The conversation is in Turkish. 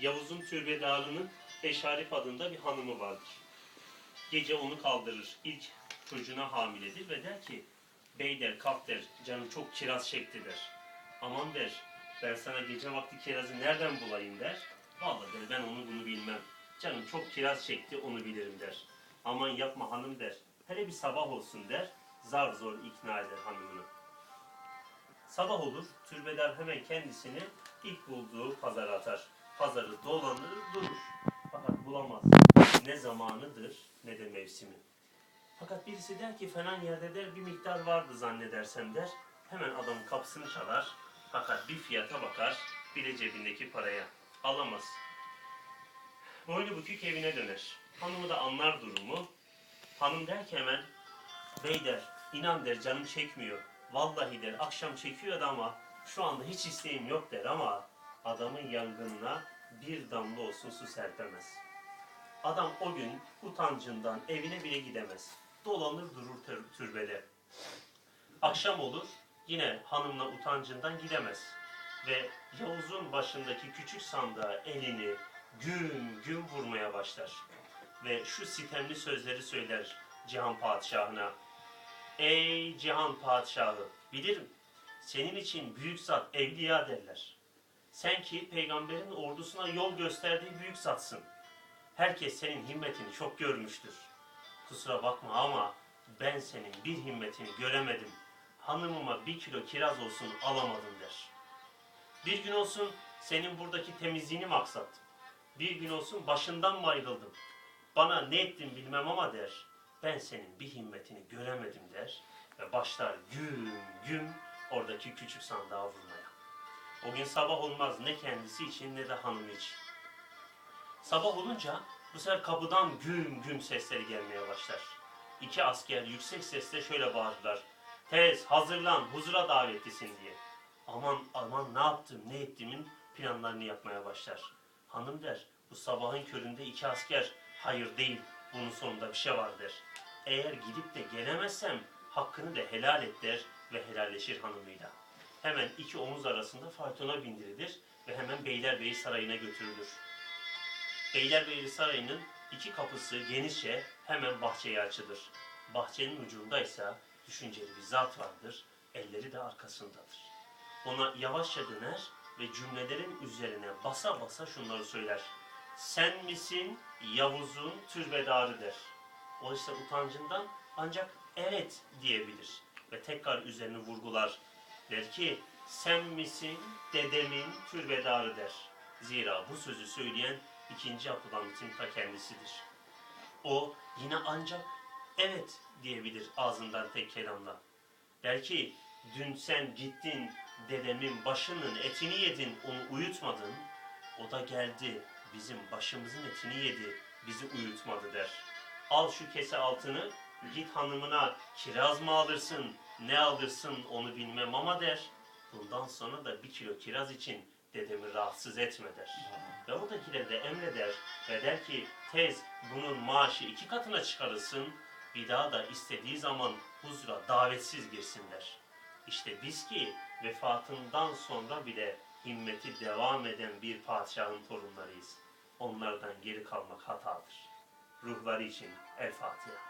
Yavuz'un türbedarının Eşarip adında bir hanımı vardır. Gece onu kaldırır. İlk çocuğuna hamiledir ve der ki Bey der kalk der canım çok kiraz çekti der. Aman der ben sana gece vakti kirazı nereden bulayım der. Vallahi der ben onu bunu bilmem. Canım çok kiraz çekti onu bilirim der. Aman yapma hanım der. Hele bir sabah olsun der. Zar zor ikna eder hanımını. Sabah olur, türbedar hemen kendisini ilk bulduğu pazara atar. Pazarı dolanır durur. Fakat bulamaz. Ne zamanıdır ne de mevsimi. Fakat birisi der ki falan yerde der bir miktar vardı zannedersem der. Hemen adamın kapısını çalar. Fakat bir fiyata bakar, bir de cebindeki paraya. Alamaz. Boynu bükük evine döner. Hanımı da anlar durumu. Hanım der ki hemen, bey der, inan der canım çekmiyor. Vallahi der akşam çekiyordu ama şu anda hiç isteğim yok der ama adamın yangınına bir damla olsun su serpemez. Adam o gün utancından evine bile gidemez. Dolanır durur tür- türbede. Akşam olur yine hanımla utancından gidemez. Ve Yavuz'un başındaki küçük sandığa elini güm güm vurmaya başlar. Ve şu sitemli sözleri söyler Cihan Padişahına. Ey Cihan Padişahı bilirim senin için büyük zat evliya derler. Sen ki peygamberin ordusuna yol gösterdiği büyük zatsın. Herkes senin himmetini çok görmüştür. Kusura bakma ama ben senin bir himmetini göremedim. Hanımıma bir kilo kiraz olsun alamadım der. Bir gün olsun senin buradaki temizliğini maksattım. Bir gün olsun başından mı ayrıldım? Bana ne ettin bilmem ama der. Ben senin bir himmetini göremedim der. Ve başlar güm güm oradaki küçük sandığa vurmaya. O gün sabah olmaz ne kendisi için ne de hanımı için. Sabah olunca bu sefer kapıdan güm güm sesleri gelmeye başlar. İki asker yüksek sesle şöyle bağırırlar. Tez hazırlan huzura davetlisin diye. Aman aman ne yaptım ne ettimin planlarını yapmaya başlar. Hanım der bu sabahın köründe iki asker hayır değil bunun sonunda bir şey var der. Eğer gidip de gelemezsem hakkını da helal et der ve helalleşir hanımıyla. Hemen iki omuz arasında faytona bindirilir ve hemen Beylerbeyi Sarayı'na götürülür. Beylerbeyi Sarayı'nın iki kapısı genişçe hemen bahçeye açılır. Bahçenin ucundaysa düşünceli bir zat vardır, elleri de arkasındadır. Ona yavaşça döner ve cümlelerin üzerine basa basa şunları söyler. Sen misin Yavuz'un türbedarı der. Oysa utancından ancak evet diyebilir. Ve tekrar üzerine vurgular. Der ki sen misin dedemin türbedarı der. Zira bu sözü söyleyen ikinci Abdülhamit'in ta kendisidir. O yine ancak evet diyebilir ağzından tek kelamla. Der ki dün sen gittin dedemin başının etini yedin onu uyutmadın. O da geldi bizim başımızın etini yedi bizi uyutmadı der. Al şu kese altını git hanımına kiraz mı alırsın ne alırsın onu bilmem ama der. Bundan sonra da bir kilo kiraz için dedemi rahatsız etme der. Ve oradakiler de emreder ve der ki tez bunun maaşı iki katına çıkarılsın bir daha da istediği zaman huzura davetsiz girsinler. İşte biz ki vefatından sonra bile himmeti devam eden bir padişahın torunlarıyız. Onlardan geri kalmak hatadır. Ruhları için El Fatiha.